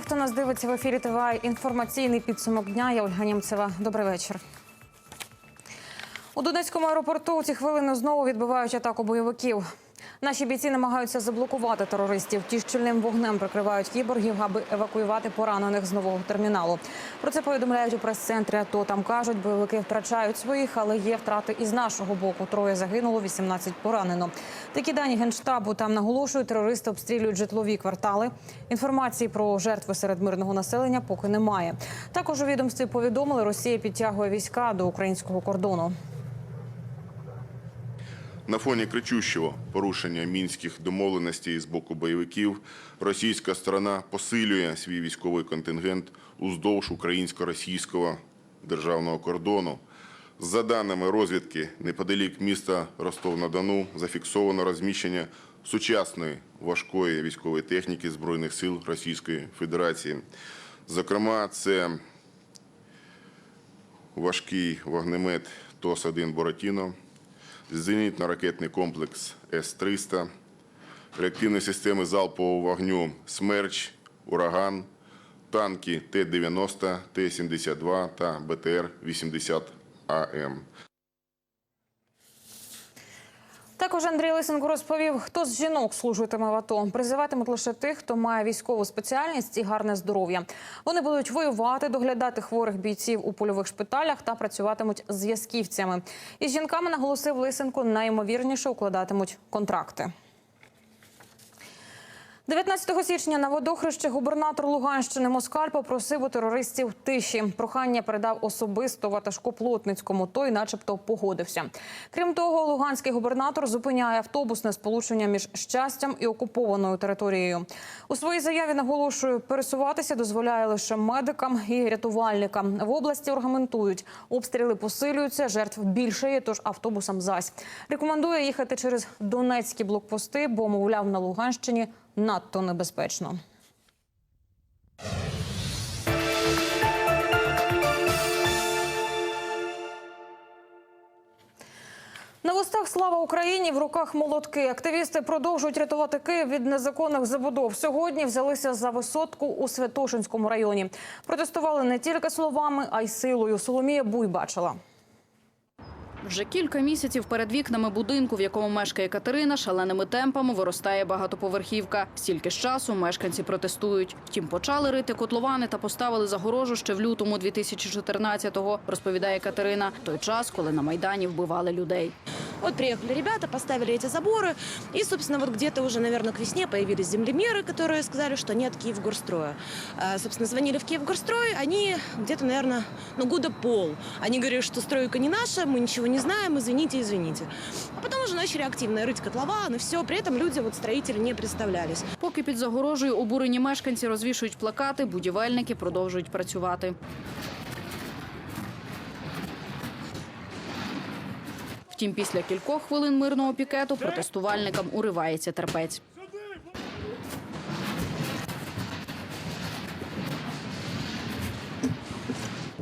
всіх, хто нас дивиться в ефірі. Триває інформаційний підсумок дня. Я Ольга Німцева. Добрий вечір. У Донецькому аеропорту у ці хвилини знову відбувають атаку бойовиків. Наші бійці намагаються заблокувати терористів. Ті щільним вогнем прикривають кіборгів, аби евакуювати поранених з нового терміналу. Про це повідомляють у прес-центрі. АТО. там кажуть, бойовики втрачають своїх, але є втрати і з нашого боку. Троє загинуло, 18 поранено. Такі дані генштабу там наголошують, терористи обстрілюють житлові квартали. Інформації про жертви серед мирного населення поки немає. Також у відомстві повідомили, Росія підтягує війська до українського кордону. На фоні кричущого порушення мінських домовленостей з боку бойовиків російська сторона посилює свій військовий контингент уздовж українсько-російського державного кордону. За даними розвідки, неподалік міста Ростов-на-Дону зафіксовано розміщення сучасної важкої військової техніки Збройних сил Російської Федерації. Зокрема, це важкий вогнемет ТОС-1 «Боратіно», зенітно-ракетний комплекс С-300, реактивні системи залпового вогню «Смерч», «Ураган», танки Т-90, Т-72 та БТР-80АМ. Також Андрій Лисенко розповів, хто з жінок служитиме в АТО. Призиватимуть лише тих, хто має військову спеціальність і гарне здоров'я. Вони будуть воювати, доглядати хворих бійців у польових шпиталях та працюватимуть зв'язківцями. Із жінками наголосив Лисенко, найімовірніше укладатимуть контракти. 19 січня на водохрещі губернатор Луганщини Москаль попросив у терористів тиші. Прохання передав особисто ватажку Плотницькому. Той, начебто, погодився. Крім того, луганський губернатор зупиняє автобусне сполучення між щастям і окупованою територією. У своїй заяві наголошую, пересуватися дозволяє лише медикам і рятувальникам. В області аргументують, обстріли посилюються, жертв більше є, тож автобусам зась. Рекомендує їхати через донецькі блокпости, бо, мовляв, на Луганщині надто небезпечно. На вустах слава Україні в руках молотки. Активісти продовжують рятувати Київ від незаконних забудов. Сьогодні взялися за висотку у Святошинському районі. Протестували не тільки словами, а й силою. Соломія Буй бачила. Вже кілька місяців перед вікнами будинку, в якому мешкає Катерина, шаленими темпами виростає багатоповерхівка. Стільки ж часу мешканці протестують. Втім, почали рити котловани та поставили загорожу ще в лютому 2014-го, розповідає Катерина. Той час, коли на майдані вбивали людей. Вот приехали ребята, поставили эти заборы, и, собственно, вот где-то уже, наверное, к весне появились землемеры, которые сказали, что нет Киевгорстроя. А, собственно, звонили в Киевгорстрой, они где-то, наверное, ну, года пол. Они говорили, что стройка не наша, мы ничего не знаем, извините, извините. А потом уже начали активно рыть котлован, и все. При этом люди, вот строители, не представлялись. Поки під загорожею обурені мешканці розвішують плакати, будівельники продовжують працювати. Втім, після кількох хвилин мирного пікету протестувальникам уривається терпець.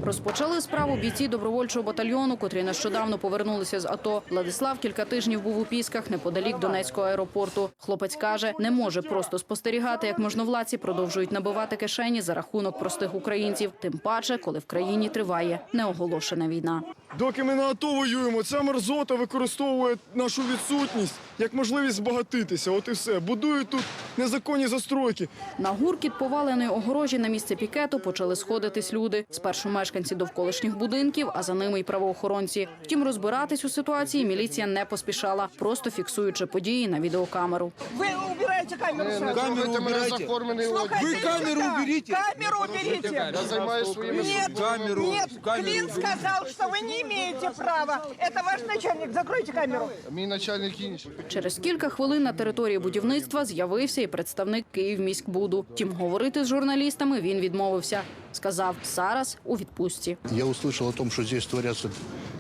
Розпочали справу бійці добровольчого батальйону, котрі нещодавно повернулися з АТО. Владислав кілька тижнів був у Пісках неподалік Донецького аеропорту. Хлопець каже, не може просто спостерігати, як можновладці продовжують набивати кишені за рахунок простих українців. Тим паче, коли в країні триває неоголошена війна. Доки ми на АТО воюємо, ця мерзота використовує нашу відсутність як можливість збагатитися. От і все. Будують тут незаконні застройки. На гуркіт поваленої огорожі на місце пікету почали сходитись люди. Спершу мешканці довколишніх будинків, а за ними й правоохоронці. Втім, розбиратись у ситуації міліція не поспішала, просто фіксуючи події на відеокамеру. Вы убираете камеру сразу. Камеру убирайте. Слухайте, Ви камеру сюда. уберите. Камеру уберите. Я займаюсь своїми Нет, камеру. нет, камеру Клин уберите. сказал, что вы не имеете права. Это ваш начальник. Закройте камеру. Мій начальник інший. Через кілька хвилин на території будівництва з'явився і представник Київміськбуду. Тім говорити з журналістами він відмовився Сказав, зараз у відпустці. Я услышал о том, что здесь творятся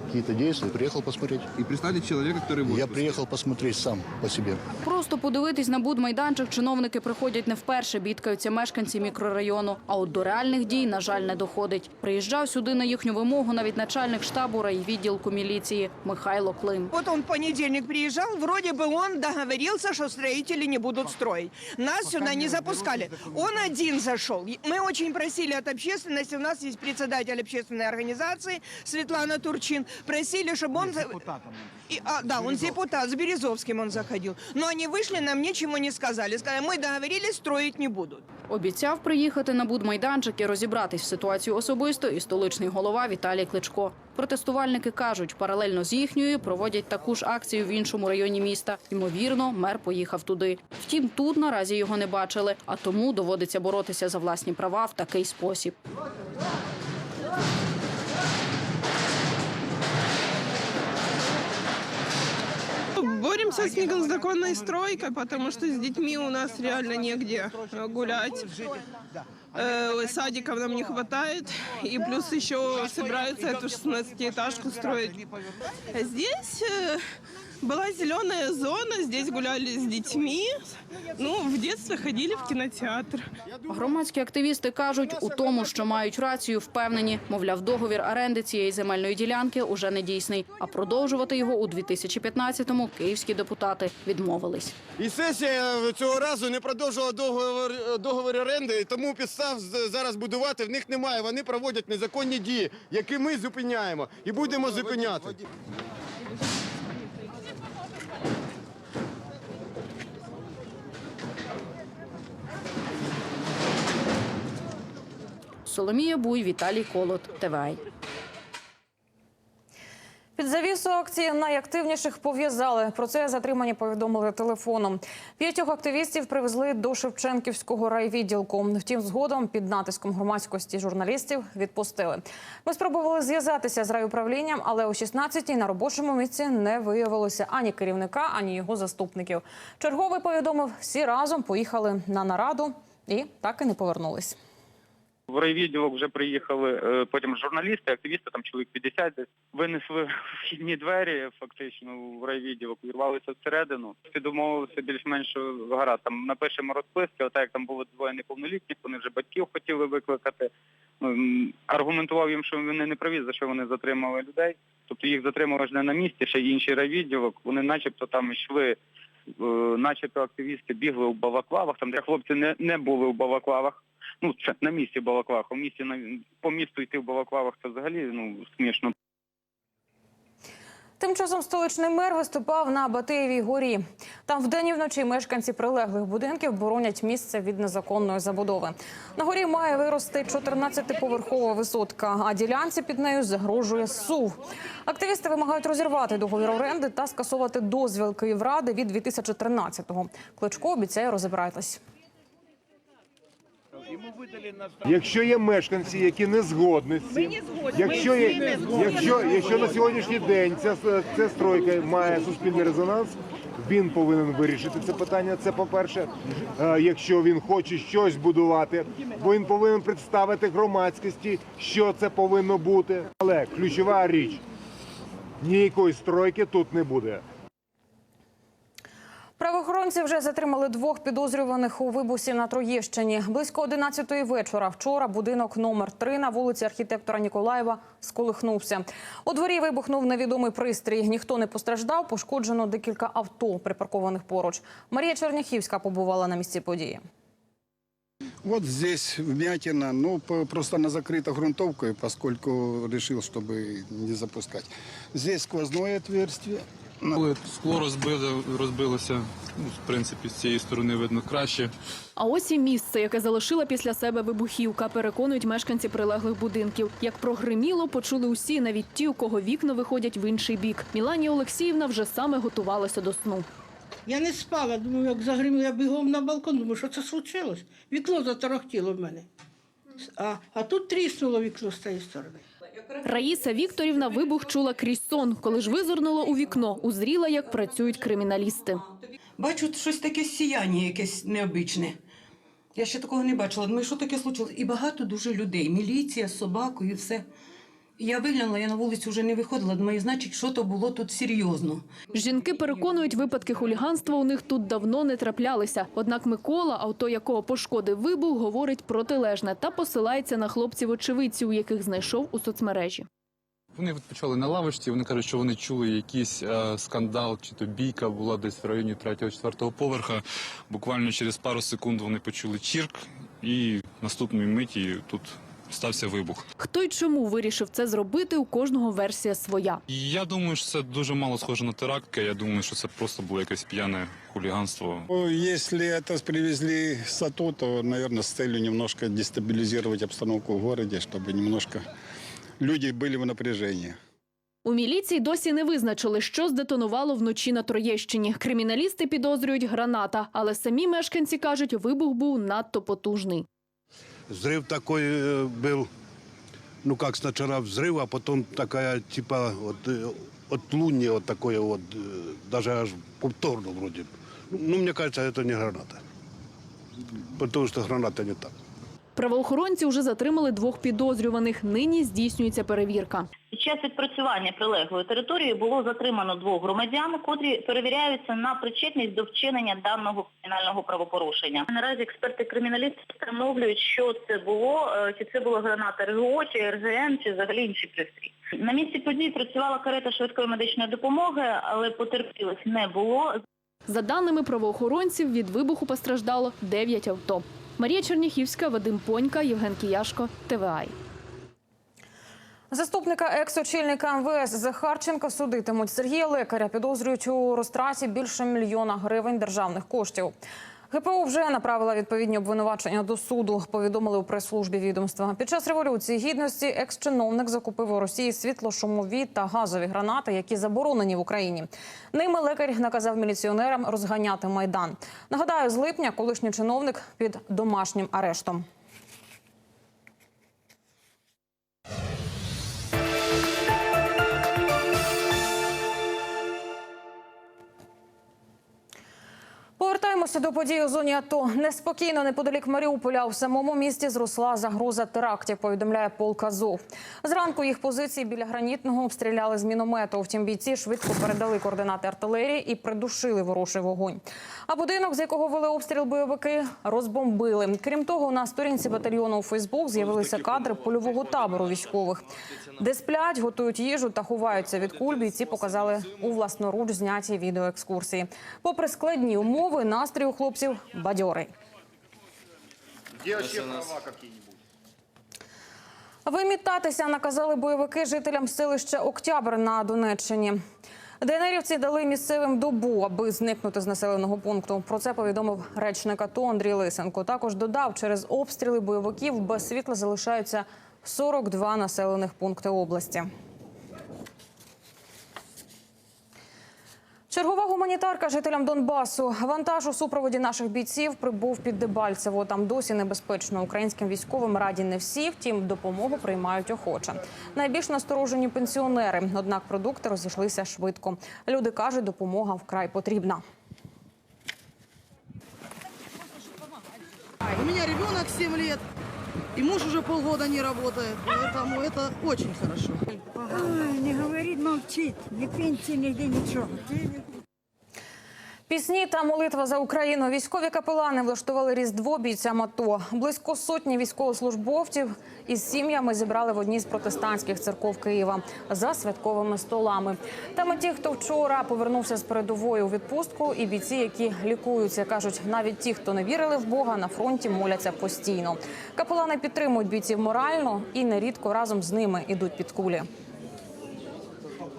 какие-то действия, приехал посмотреть. И представить человека, который будет. Я приехал посмотреть сам по себе. Просто подивитись на будмайданчик чиновники приходять не вперше, бідкаються мешканці мікрорайону. А от до реальних дій, на жаль, не доходить. Приїжджав сюди на їхню вимогу навіть начальник штабу райвідділку міліції Михайло Клим. Вот он в понедельник приезжал, вроде бы он договорился, что строители не будут строить. Нас сюда не запускали. Он один зашел. Мы очень просили от общественности, у нас есть председатель общественной организации Светлана Турчин, просили, чтобы он... за- И, а, да, он депутат, с Березовским он заходил. Но они вышли, нам ничего не сказали. Сказали, мы договорились, строить не будут. Обіцяв приїхати на будмайданчик і розібратись в ситуацію особисто і столичний голова Віталій Кличко. Протестувальники кажуть, паралельно з їхньою проводять таку ж акцію в іншому районі міста. Ймовірно, мер поїхав туди. Втім, тут наразі його не бачили, а тому доводиться боротися за власні права в такий спосіб. Боремся с незаконной стройкой, потому что с детьми у нас реально негде гулять. Э, Садиков нам не хватает. И плюс еще собираются эту 16-этажку строить. Здесь э, была зеленая зона, здесь гуляли с детьми. Ну, в детстве ходили в кинотеатр. Громадські активісти кажуть, у тому, що мають рацію, впевнені. Мовляв, договір оренди цієї земельної ділянки уже не дійсний. А продовжувати його у 2015-му київські депутати відмовились. І сесія цього разу не продовжила договор, договор оренди, тому підстав з- зараз будувати в них немає. Вони проводять незаконні дії, які ми зупиняємо і будемо зупиняти. Соломія Буй, Віталій Колот, ТВАЙ. Під завісу акції найактивніших пов'язали. Про це затримані повідомили телефоном. П'ятьох активістів привезли до Шевченківського райвідділку. Втім, згодом під натиском громадськості журналістів відпустили. Ми спробували зв'язатися з райуправлінням, але о 16-й на робочому місці не виявилося ані керівника, ані його заступників. Черговий повідомив, всі разом поїхали на нараду і так і не повернулись. В райвідділок вже приїхали е, потім журналісти, активісти, там чоловік 50 десь винесли вхідні двері, фактично в райвідділок, увірвалися всередину. Всі домовилися більш-менш гаразд. Там напишемо розписки, отак як там було двоє неповнолітніх, вони вже батьків хотіли викликати. Ну, аргументував їм, що вони не праві, за що вони затримали людей. Тобто їх затримали ж не на місці, ще й інший райвідділок. Вони начебто там йшли, е, начебто активісти бігли у балаклавах, там де хлопці не, не були у балаклавах. Ну, це на місці Балаклавах. У місті на по місту йти в Балаклавах це взагалі ну смішно. Тим часом столичний мер виступав на Батиєвій горі. Там вдень і вночі мешканці прилеглих будинків боронять місце від незаконної забудови. На горі має вирости 14-поверхова висотка, а ділянці під нею загрожує сув. Активісти вимагають розірвати договір оренди та скасувати дозвіл Київради від 2013-го. Кличко обіцяє розібратись. Якщо є мешканці, які не згодні з цим, якщо, є, якщо, якщо на сьогоднішній день ця, ця стройка має суспільний резонанс, він повинен вирішити це питання. Це по-перше, Е, якщо він хоче щось будувати, бо він повинен представити громадськості, що це повинно бути. Але ключова річ ніякої стройки тут не буде. Правоохоронці вже затримали двох підозрюваних у вибусі на Троєщині. Близько 11-ї вечора вчора будинок номер 3 на вулиці архітектора Ніколаєва сколихнувся. У дворі вибухнув невідомий пристрій. Ніхто не постраждав, пошкоджено декілька авто, припаркованих поруч. Марія Черняхівська побувала на місці події. Вот здесь вмятина, ну, просто она закрыта грунтовкой, поскольку решил, чтобы не запускать. Здесь сквозное отверстие. Коли скло розбило, розбилося, ну, в принципі, з цієї сторони видно краще. А ось і місце, яке залишила після себе вибухівка, переконують мешканці прилеглих будинків. Як прогриміло, почули усі, навіть ті, у кого вікна виходять в інший бік. Міланія Олексіївна вже саме готувалася до сну. Я не спала, думаю, як загримів, я бігом на балкон, думаю, що це случилось? Вікно заторохтіло в мене. А, а тут тріснуло вікно з цієї сторони. Раїса Вікторівна вибух чула крізь сон. Коли ж визирнула у вікно, узріла, як працюють криміналісти. Бачу щось таке сіяння, якесь необичне. Я ще такого не бачила. Думаю, що таке случилось? І багато дуже людей. Міліція собаку і все. Я виглянула, я на вулицю вже не виходила. Думаю, значить, що то було тут серйозно. Жінки переконують, випадки хуліганства у них тут давно не траплялися. Однак Микола, авто якого пошкодив вибух, говорить протилежне та посилається на хлопців очевидців, яких знайшов у соцмережі. Вони відпочивали на лавочці. Вони кажуть, що вони чули якийсь е, скандал, чи то бійка була десь в районі 3-4 поверха. Буквально через пару секунд вони почули чірк, і наступної миті тут стався вибух. Хто й чому вирішив це зробити, у кожного версія своя. І Я думаю, що це дуже мало схоже на теракт. Я думаю, що це просто було якесь п'яне хуліганство. Ну, Если это привезли с АТО, то, наверное, с целью немножко дестабилизировать обстановку в городе, чтобы немножко люди были в напряжении. У міліції досі не визначили, що здетонувало вночі на Троєщині. Криміналісти підозрюють граната, але самі мешканці кажуть, вибух був надто потужний. Взрыв такой э, был, ну как сначала взрыв, а потом такая типа вот э, отлуние вот такое вот, э, даже аж повторно вроде. Ну, мне кажется, это не граната. Потому что граната не так. Правоохоронці вже затримали двох підозрюваних. Нині здійснюється перевірка. Під час відпрацювання прилеглої території було затримано двох громадян, котрі перевіряються на причетність до вчинення даного кримінального правопорушення. Наразі експерти криміналісти встановлюють, що це було, е, чи це була граната РГО, чи РГН, чи взагалі інший пристрій. На місці подій працювала карета швидкої медичної допомоги, але потерпілих не було. За даними правоохоронців, від вибуху постраждало 9 авто. Марія Черніхівська, Вадим Понька, Євген Кіяшко, ТВАЙ. Заступника екс-очільника МВС Захарченка судитимуть. Сергія Лекаря підозрюють у розтраті більше мільйона гривень державних коштів. ГПУ вже направила відповідні обвинувачення до суду. Повідомили у прес-службі відомства. Під час революції гідності екс-чиновник закупив у Росії світлошумові та газові гранати, які заборонені в Україні. Ними лекар наказав міліціонерам розганяти майдан. Нагадаю, з липня колишній чиновник під домашнім арештом. Повертаємося до подій у зоні АТО. Неспокійно неподалік Маріуполя у самому місті зросла загроза терактів. Повідомляє полк Азов. Зранку їх позиції біля гранітного обстріляли з міномету. Втім, бійці швидко передали координати артилерії і придушили ворожий вогонь. А будинок, з якого вели обстріл бойовики, розбомбили. Крім того, на сторінці батальйону у Фейсбук з'явилися кадри польового табору військових, де сплять, готують їжу та ховаються від куль. Бійці показали у власноруч знятій відеоекскурсії. Попри складні умови, настрій у хлопців бадьорий. Вимітатися наказали бойовики жителям селища Октябрь на Донеччині. ДНРівці дали місцевим добу, аби зникнути з населеного пункту. Про це повідомив речник АТО Андрій Лисенко. Також додав, через обстріли бойовиків без світла залишаються 42 населених пункти області. Чергова гуманітарка жителям Донбасу. Вантаж у супроводі наших бійців прибув під Дебальцево. Там досі небезпечно. Українським військовим раді не всі, втім допомогу приймають охоче. Найбільш насторожені пенсіонери. Однак продукти розійшлися швидко. Люди кажуть, допомога вкрай потрібна. У меня ребенок 7 лет, и муж уже полгода не работает, поэтому это очень хорошо. не говорит, молчит. Ни пенсии, нигде ничего. Пісні та молитва за Україну. Військові капелани влаштували різдво бійцям АТО. Близько сотні військовослужбовців із сім'ями зібрали в одній з протестантських церков Києва за святковими столами. Там і ті, хто вчора повернувся з передової у відпустку, і бійці, які лікуються, кажуть, навіть ті, хто не вірили в Бога, на фронті моляться постійно. Капелани підтримують бійців морально і нерідко разом з ними ідуть під кулі.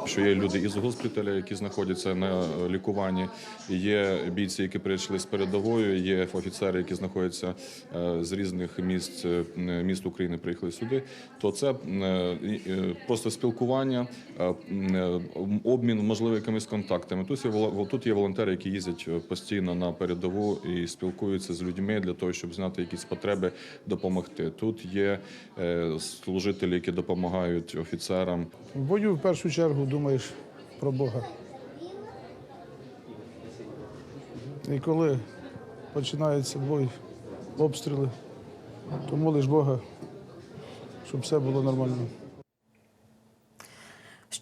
Що є люди із госпіталя, які знаходяться на лікуванні, є бійці, які прийшли з передовою, є офіцери, які знаходяться е, з різних міст е, міст України, приїхали сюди. То це е, е, просто спілкування, е, е, обмін можливо якимись контактами. Тут є тут є волонтери, які їздять е, постійно на передову і спілкуються з людьми для того, щоб знати якісь потреби, допомогти. Тут є е, служителі, які допомагають офіцерам. В бою в першу чергу думаєш про Бога. І коли починається бой, обстріли, то молиш Бога, щоб все було нормально.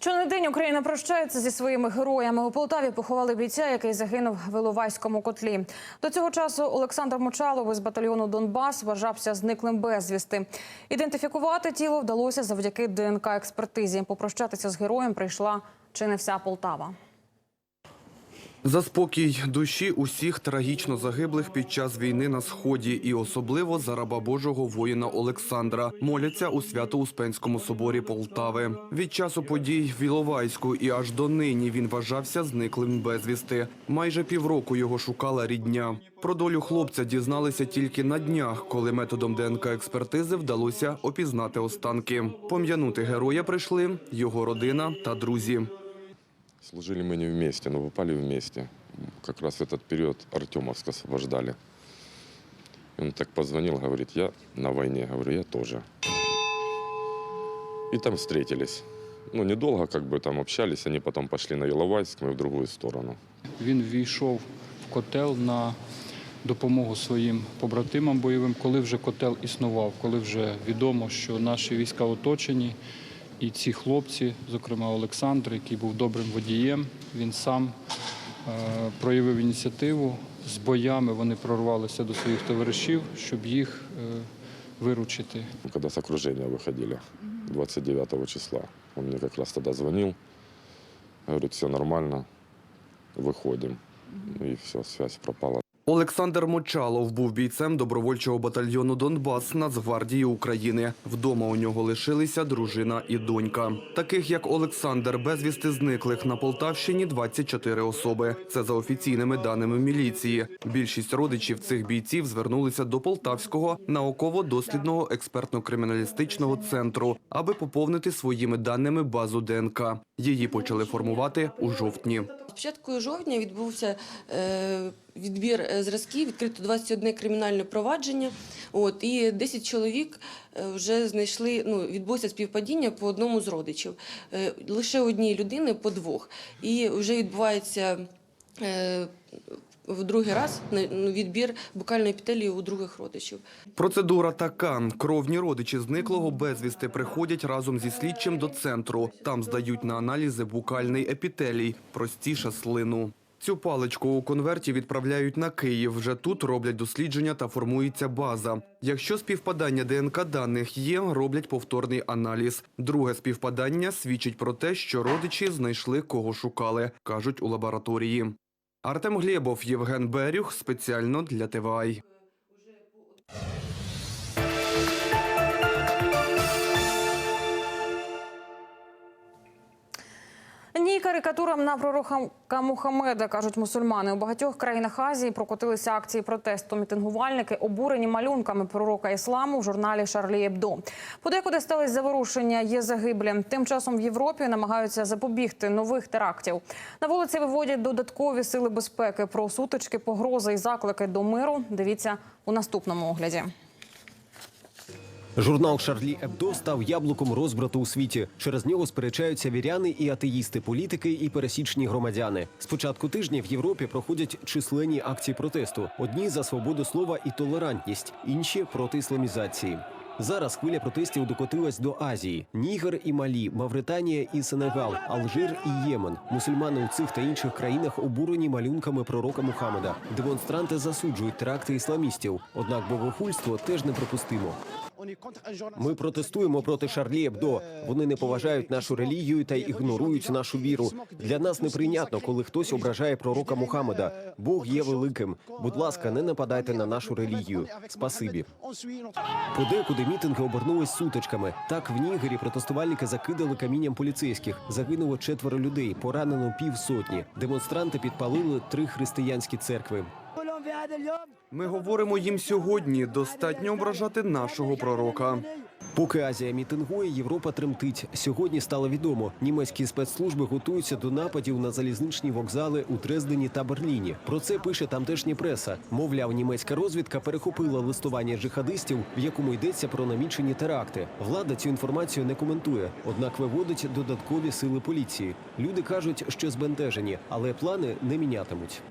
Вдень Україна прощається зі своїми героями. У Полтаві поховали бійця, який загинув в Іловайському котлі. До цього часу Олександр Мочалов із батальйону Донбас вважався зниклим безвісти. Ідентифікувати тіло вдалося завдяки ДНК експертизі. Попрощатися з героєм прийшла чи не вся Полтава. За спокій душі усіх трагічно загиблих під час війни на сході, і особливо за раба Божого воїна Олександра моляться у Свято-Успенському соборі Полтави. Від часу подій в Іловайську і аж до нині він вважався зниклим безвісти. Майже півроку його шукала рідня. Про долю хлопця дізналися тільки на днях, коли методом ДНК експертизи вдалося опізнати останки. Пом'янути героя прийшли його родина та друзі. Служили мы не вместе, но попали вместе. Как раз в этот период Артемовск освобождали. И он так позвонил, говорит, я на войне. Говорю, я тоже. И там встретились. Ну, недолго как бы там общались, они потом пошли на Иловайск, мы в другую сторону. Він ввійшов в котел на допомогу своїм побратимам бойовим, коли вже котел існував, коли вже відомо, що наші війська оточені, і ці хлопці, зокрема Олександр, який був добрим водієм, він сам е, проявив ініціативу. З боями вони прорвалися до своїх товаришів, щоб їх е, виручити. Когда с окружения выходили, 29 числа, он мне как раз тогда звонил, говорит, все нормально, выходим. И все, связь пропала. Олександр Мочалов був бійцем добровольчого батальйону Донбас Нацгвардії України. Вдома у нього лишилися дружина і донька. Таких як Олександр, безвісти зниклих на Полтавщині 24 особи. Це за офіційними даними міліції. Більшість родичів цих бійців звернулися до Полтавського науково-дослідного експертно-криміналістичного центру, аби поповнити своїми даними базу ДНК. Її почали формувати у жовтні. З початку жовтня відбувся е, відбір е, зразків, відкрито 21 кримінальне провадження. От, і 10 чоловік е, вже знайшли, ну, відбулося співпадіння по одному з родичів. Е, лише одній людини по двох. І вже відбувається в другий раз ну, відбір букальної епітелії у других родичів. Процедура така: кровні родичі зниклого безвісти приходять разом зі слідчим до центру. Там здають на аналізи букальний епітелій, простіше слину. Цю паличку у конверті відправляють на Київ. Вже тут роблять дослідження та формується база. Якщо співпадання ДНК даних є, роблять повторний аналіз. Друге співпадання свідчить про те, що родичі знайшли кого шукали, кажуть у лабораторії. Артем Глєбов, Євген Берюх спеціально для ТВАЙ. Ні карикатурам на пророка Мухаммеда, кажуть мусульмани. У багатьох країнах Азії прокотилися акції протесту. Мітингувальники обурені малюнками пророка ісламу в журналі Шарлі Ебдо. Подекуди стались заворушення, є загиблі. Тим часом в Європі намагаються запобігти нових терактів. На вулиці виводять додаткові сили безпеки. Про сутички, погрози і заклики до миру. Дивіться у наступному огляді. Журнал Шарлі Ебдо став яблуком розбрату у світі. Через нього сперечаються віряни і атеїсти, політики і пересічні громадяни. З початку тижня в Європі проходять численні акції протесту: одні за свободу слова і толерантність, інші проти ісламізації. Зараз хвиля протестів докотилась до Азії: Нігер і Малі, Мавританія і Сенегал, Алжир і Ємен. Мусульмани у цих та інших країнах обурені малюнками пророка Мухаммеда. Демонстранти засуджують теракти ісламістів. Однак богохульство теж неприпустимо. Ми протестуємо проти Шарлі Ебдо. Вони не поважають нашу релігію та ігнорують нашу віру. Для нас неприйнятно, коли хтось ображає пророка Мухаммеда. Бог є великим. Будь ласка, не нападайте на нашу релігію. Спасибі. Подекуди мітинги обернулись сутичками. Так в Нігері протестувальники закидали камінням поліцейських. Загинуло четверо людей, поранено півсотні. Демонстранти підпалили три християнські церкви. Ми говоримо їм сьогодні. Достатньо ображати нашого пророка. Поки Азія мітингує, Європа тремтить. Сьогодні стало відомо, німецькі спецслужби готуються до нападів на залізничні вокзали у Дрездені та Берліні. Про це пише тамтешня преса. Мовляв, німецька розвідка перехопила листування джихадистів, в якому йдеться про намічені теракти. Влада цю інформацію не коментує, однак виводить додаткові сили поліції. Люди кажуть, що збентежені, але плани не мінятимуть.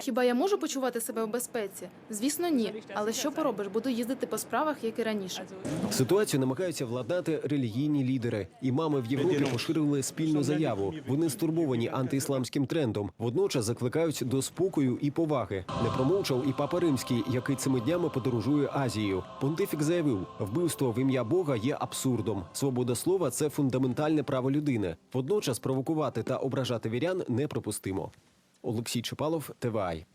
Хіба я можу почувати себе в безпеці? Звісно, ні. Але що поробиш? Буду їздити по справах, як і раніше. Ситуацію намагаються владнати релігійні лідери. Імами в Європі поширили спільну заяву. Вони стурбовані антиісламським трендом. Водночас закликають до спокою і поваги. Не промовчав і папа римський, який цими днями подорожує Азією. Понтифік заявив, вбивство в ім'я Бога є абсурдом. Свобода слова це фундаментальне право людини. Водночас провокувати та ображати вірян неприпустимо. Олексій Чепалов, ТВАЙ.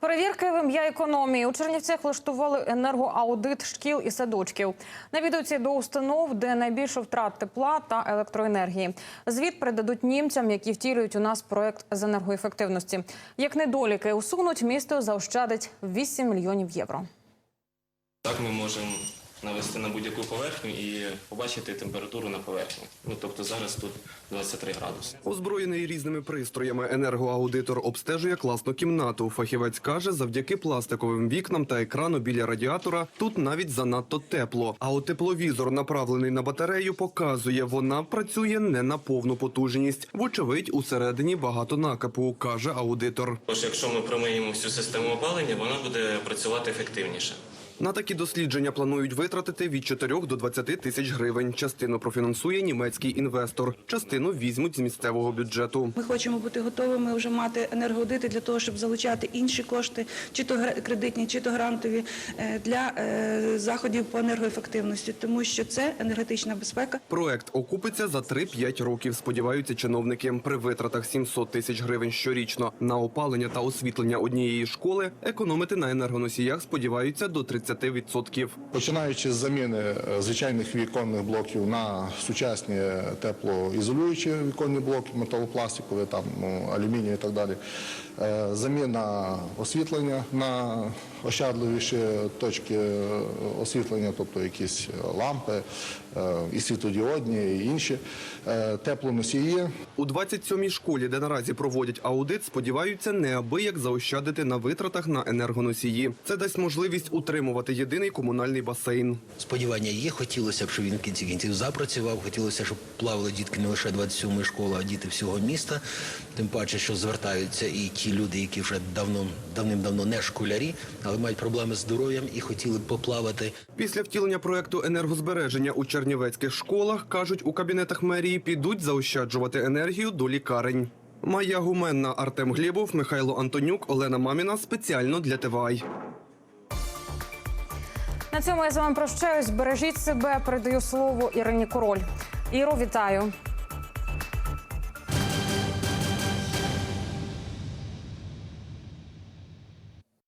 Перевірки в ім'я економії у Чернівцях влаштували енергоаудит шкіл і садочків. Навідуються до установ, де найбільше втрат тепла та електроенергії. Звіт передадуть німцям, які втілюють у нас проект з енергоефективності. Як недоліки усунуть, місто заощадить 8 мільйонів євро. Так ми можемо навести на будь-яку поверхню і побачити температуру на поверхні. Ну тобто зараз тут 23 градуси. Озброєний різними пристроями, енергоаудитор обстежує класну кімнату. Фахівець каже, завдяки пластиковим вікнам та екрану біля радіатора тут навіть занадто тепло. А от тепловізор, направлений на батарею, показує, вона працює не на повну потужність. Вочевидь, усередині багато накапу, каже аудитор. Тож, якщо ми промиємо всю систему опалення, вона буде працювати ефективніше. На такі дослідження планують витратити від 4 до 20 тисяч гривень. Частину профінансує німецький інвестор, частину візьмуть з місцевого бюджету. Ми хочемо бути готовими вже мати енергоаудити для того, щоб залучати інші кошти, чи то кредитні, чи то грантові, е, для е, заходів по енергоефективності, тому що це енергетична безпека. Проект окупиться за 3-5 років. Сподіваються чиновники. При витратах 700 тисяч гривень щорічно на опалення та освітлення однієї школи економити на енергоносіях сподіваються до 30%. Починаючи з заміни е, звичайних віконних блоків на сучасні теплоізолюючі віконні блоки, металопластикові, там ну, алюміній і так далі. Е, Заміна освітлення на ощадливіші точки е, освітлення, тобто якісь лампи, е, і світлодіодні, і інші теплоносії. У 27-й школі, де наразі проводять аудит, сподіваються неабияк заощадити на витратах на енергоносії. Це дасть можливість утримувати єдиний комунальний басейн. Сподівання є. Хотілося б, щоб він в кінці кінців запрацював. Хотілося, щоб плавали дітки не лише 27-ї школи, а діти всього міста. Тим паче, що звертаються і ті люди, які вже давно давним-давно не школярі, але мають проблеми з здоров'ям і хотіли б поплавати. Після втілення проекту енергозбереження у чернівецьких школах кажуть, у кабінетах мерії підуть заощаджувати енергію до лікарень. Майя Гуменна, Артем Глєбов, Михайло Антонюк, Олена Маміна спеціально для ТВАЙ. На цьому я з вами прощаюсь. Бережіть себе. Передаю слово Ірині Король. Іро, вітаю.